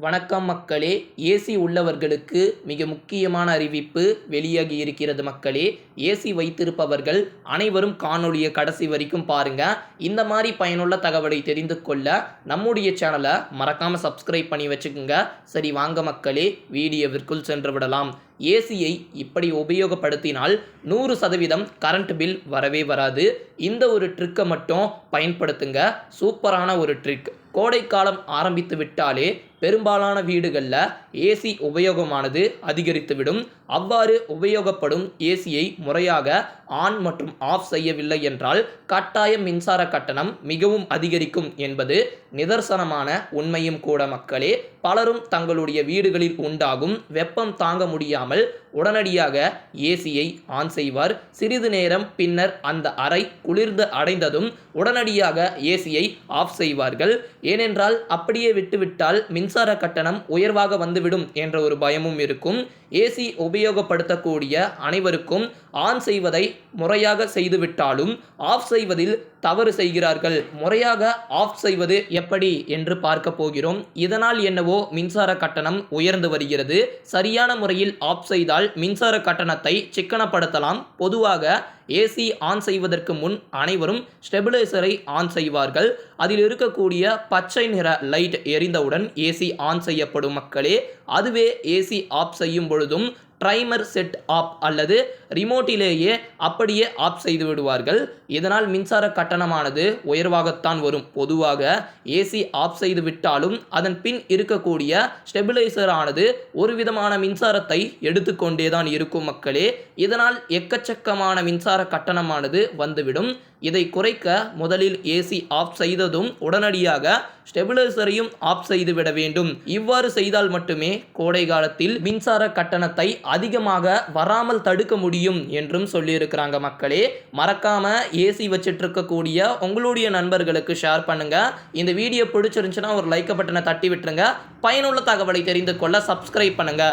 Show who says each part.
Speaker 1: வணக்கம் மக்களே. ஏசி உள்ளவர்களுக்கு மிக முக்கியமான அறிவிப்பு வெளியாகி இருக்கிறது மக்களே. ஏசி வைத்திருப்பவர்கள் அனைவரும் காணொலியை கடைசி வரைக்கும் பாருங்க. இந்த மாதிரி பயனுள்ள தகவலை தெரிந்து கொள்ள நம்முடைய சேனலை மறக்காம சப்ஸ்கிரைப் பண்ணி வச்சுக்கோங்க. சரி வாங்க மக்களே. வீடியோவிற்குள் சென்று விடலாம். ஏசியை இப்படி உபயோகப்படுத்தினால் நூறு சதவீதம் கரண்ட் பில் வரவே வராது. இந்த ஒரு ட்ரிக்கை மட்டும் பயன்படுத்துங்க. சூப்பரான ஒரு ட்ரிக் கோடைக்காலம் ஆரம்பித்து விட்டாலே பெரும்பாலான வீடுகளில் ஏசி உபயோகமானது அதிகரித்துவிடும். அவ்வாறு உபயோகப்படும் ஏசியை முறையாக ஆன் மற்றும் ஆஃப் செய்யவில்லை என்றால் கட்டாய மின்சார கட்டணம் மிகவும் அதிகரிக்கும் என்பது நிதர்சனமான உண்மையும் கூட மக்களே. பலரும் தங்களுடைய வீடுகளில் உண்டாகும் வெப்பம் தாங்க முடியாமல் உடனடியாக ஏசியை ஆன் செய்வார். சிறிது நேரம் பின்னர் அந்த அறை குளிர்ந்து அடைந்ததும் உடனடியாக ஏசியை ஆஃப் செய்வார்கள். ஏனென்றால் அப்படியே விட்டுவிட்டால் மின் மின்சார கட்டணம் உயர்வாக வந்துவிடும் என்ற ஒரு பயமும் இருக்கும். ஏசி உபயோகப்படுத்தக்கூடிய அனைவருக்கும் ஆன் செய்வதை முறையாக செய்துவிட்டாலும் ஆஃப் செய்வதில் தவறு செய்கிறார்கள். முறையாக ஆஃப் செய்வது எப்படி என்று பார்க்க போகிறோம். இதனால் என்னவோ மின்சார கட்டணம் உயர்ந்து வருகிறது. சரியான முறையில் ஆஃப் செய்தால் மின்சார கட்டணத்தை சிக்கனப்படுத்தலாம். பொதுவாக ஏசி ஆன் செய்வதற்கு முன் அனைவரும் ஸ்டெபிலைசரை ஆன் செய்வார்கள். அதில் இருக்கக்கூடிய பச்சை நிற லைட் எரிந்தவுடன் ஏசி ஆன் செய்யப்படும் மக்களே அதுவே ஏசி ஆஃப் செய்யும் பொழுதும் ட்ரைமர் செட் ஆப் அல்லது ரிமோட்டிலேயே அப்படியே ஆஃப் செய்து விடுவார்கள். இதனால் மின்சார கட்டணமானது உயர்வாகத்தான் வரும். பொதுவாக ஏசி ஆஃப் செய்து விட்டாலும் அதன் பின் இருக்கக்கூடிய ஸ்டெபிலைசர் ஆனது ஒரு விதமான மின்சாரத்தை எடுத்துக்கொண்டே தான் இருக்கும் மக்களே. இதனால் எக்கச்சக்கமான மின்சார கட்டணமானது வந்துவிடும். இதை குறைக்க முதலில் ஏசி ஆஃப் செய்ததும் உடனடியாக ஸ்டெபிலைசரையும் ஆஃப் செய்து விட வேண்டும். இவ்வாறு செய்தால் மட்டுமே கோடை காலத்தில் மின்சார கட்டணத்தை அதிகமாக வராமல் தடுக்க முடியும் என்றும் சொல்லியிருக்கிறாங்க மக்களே. மறக்காம ஏசி வச்சிட்டு இருக்கக்கூடிய உங்களுடைய நண்பர்களுக்கு ஷேர் பண்ணுங்க. இந்த வீடியோ பிடிச்சிருந்துச்சுன்னா ஒரு லைக் பட்டனை தட்டி விட்டுருங்க. பயனுள்ள தகவலை தெரிந்து கொள்ள சப்ஸ்கிரைப் பண்ணுங்க.